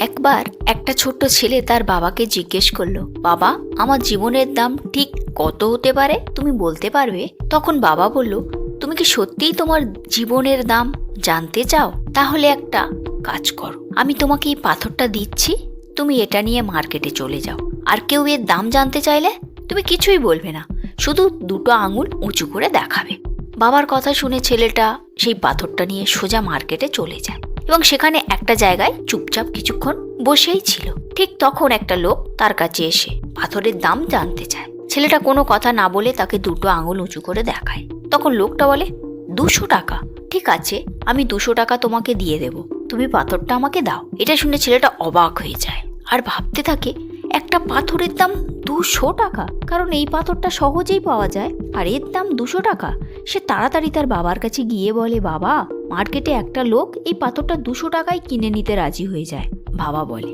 একবার একটা ছোট্ট ছেলে তার বাবাকে জিজ্ঞেস করল, বাবা, আমার জীবনের দাম ঠিক কত হতে পারে? তুমি বলতে পারবে? তখন বাবা বলল, তুমি কি সত্যিই তোমার জীবনের দাম জানতে চাও? তাহলে একটা কাজ করো, আমি তোমাকে এই পাথরটা দিচ্ছি, তুমি এটা নিয়ে মার্কেটে চলে যাও। আর কেউ এর দাম জানতে চাইলে তুমি কিছুই বলবে না, শুধু দুটো আঙুল উঁচু করে দেখাবে। বাবার কথা শুনে ছেলেটা সেই পাথরটা নিয়ে সোজা মার্কেটে চলে যায়। এবং সেখানে একটা জায়গায় চুপচাপ কিছুক্ষণ বসেই ছিল। ঠিক তখন একটা লোক তার কাছে এসে পাথরের দাম জানতে চায়। ছেলেটা কোনো কথা না বলে তাকে দুটো আঙুল উঁচু করে দেখায়। তখন লোকটা বলে, দুশো টাকা। ঠিক আছে, আমি দুশো টাকা তোমাকে দিয়ে দেব। তুমি পাথরটা আমাকে দাও। এটা শুনে ছেলেটা অবাক হয়ে যায় আর ভাবতে থাকে, একটা পাথরের দাম দুশো টাকা। কারণ এই পাথরটা সহজেই পাওয়া যায়। আর এর দাম দুশো টাকা। সে তাড়াতাড়ি তার বাবার কাছে গিয়ে বলে, বাবা মার্কেটে একটা লোক এই পাথরটা দুশো টাকায় কিনে নিতে রাজি হয়ে যায়, বাবা বলে।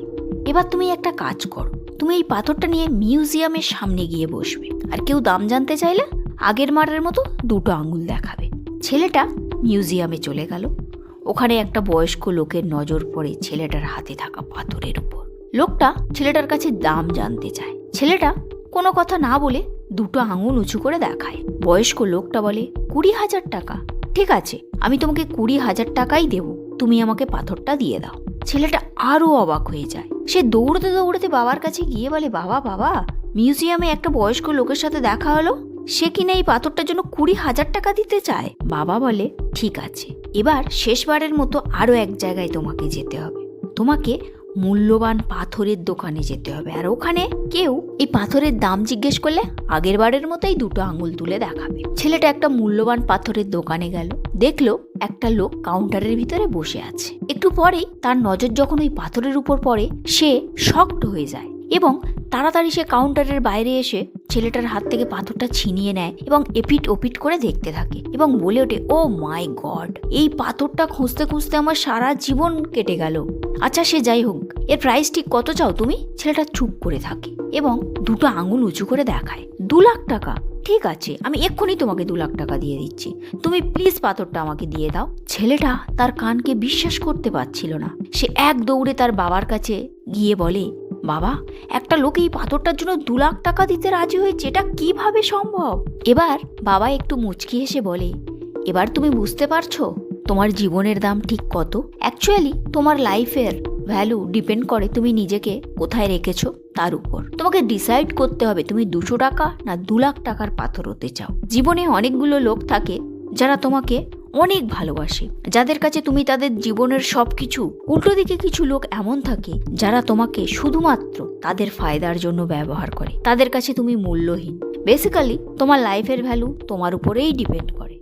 এবার তুমি একটা কাজ করো, তুমি এই পাথরটা নিয়ে মিউজিয়ামের সামনে গিয়ে বসবে, আর কেউ দাম জানতে চাইলে আগের মারের মতো দুটো আঙুল দেখাবে। ছেলেটা মিউজিয়ামে চলে গেল। ওখানে একটা বয়স্ক লোকের নজর পড়ে ছেলেটার হাতে থাকা পাথরের উপর। লোকটা ছেলেটার কাছে দাম জানতে চায়। ছেলেটা কোনো কথা না বলে দুটো আঙুল উঁচু করে দেখায়। বয়স্ক লোকটা বলে, কুড়ি হাজার টাকা। ঠিক আছে, আমি তোমাকে কুড়ি হাজার টাকাই দেব। তুমি আমাকে পাথরটা দিয়ে দাও। ছেলেটা আরও অবাক হয়ে যায়। সে দৌড়তে দৌড়তে বাবার কাছে গিয়ে বলে, বাবা বাবা, মিউজিয়ামে একটা বয়স্ক লোকের সাথে দেখা হলো। সে কিনা এই পাথরটার জন্য কুড়ি হাজার টাকা দিতে চায়? বাবা বলে, ঠিক আছে, এবার শেষবারের মতো আরও এক জায়গায় তোমাকে যেতে হবে। তোমাকে মূল্যবান পাথরের দোকানে যেতে হবে। আর ওখানে কেউ এই পাথরের দাম জিজ্ঞেস করলে আগের বারের মতোই দুটো আঙুল তুলে দেখাবে। ছেলেটা একটা মূল্যবান পাথরের দোকানে গেল। দেখল একটা লোক কাউন্টারের ভিতরে বসে আছে। একটু পরেই তার নজর যখন ওই পাথরের উপর পড়ে, সে শক্ত হয়ে যায়। এবং তাড়াতাড়ি সে কাউন্টারের বাইরে এসে ছেলেটার হাত থেকে পাথরটা ছিনিয়ে নেয় এবং এপিট ওপিট করে দেখতে থাকে এবং বলে ওঠে, ও মাই গড, এই পাথরটা খুঁজতে খুঁজতে আমার সারা জীবন কেটে গেল। আচ্ছা সে যাই হোক, এর প্রাইস ঠিক কত চাও তুমি? ছেলেটা চুপ করে থাকে এবং দুটো আঙুল উঁচু করে দেখায়, দু লাখ টাকা। ঠিক আছে, আমি এক্ষুনি তোমাকে দু লাখ টাকা দিয়ে দিচ্ছি। তুমি প্লিজ পাথরটা আমাকে দিয়ে দাও। ছেলেটা তার কানকে বিশ্বাস করতে পারছিল না। সে এক দৌড়ে তার বাবার কাছে গিয়ে বলে বাবা, একটা লোক এই পাথরটার জন্য দু লাখ টাকা দিতে রাজি হয়েছে, এটা কীভাবে সম্ভব? এবার বাবা একটু মুচকি হেসে বলে, এবার তুমি বুঝতে পারছ তোমার জীবনের দাম ঠিক কত? অ্যাকচুয়ালি তোমার লাইফের ভ্যালু ডিপেন্ড করে তুমি নিজেকে কোথায় রেখেছো তার উপর। তোমাকে ডিসাইড করতে হবে তুমি দুশো টাকা না দু লাখ টাকার পাথর হতে চাও। জীবনে অনেকগুলো লোক থাকে যারা তোমাকে অনেক ভালোবাসে। যাদের কাছে তুমি তাদের জীবনের সব কিছু উল্টো দিকে কিছু লোক এমন থাকে যারা তোমাকে শুধুমাত্র তাদের ফায়দার জন্য ব্যবহার করে। তাদের কাছে তুমি মূল্যহীন। বেসিক্যালি তোমার লাইফের ভ্যালু তোমার উপরেই ডিপেন্ড করে।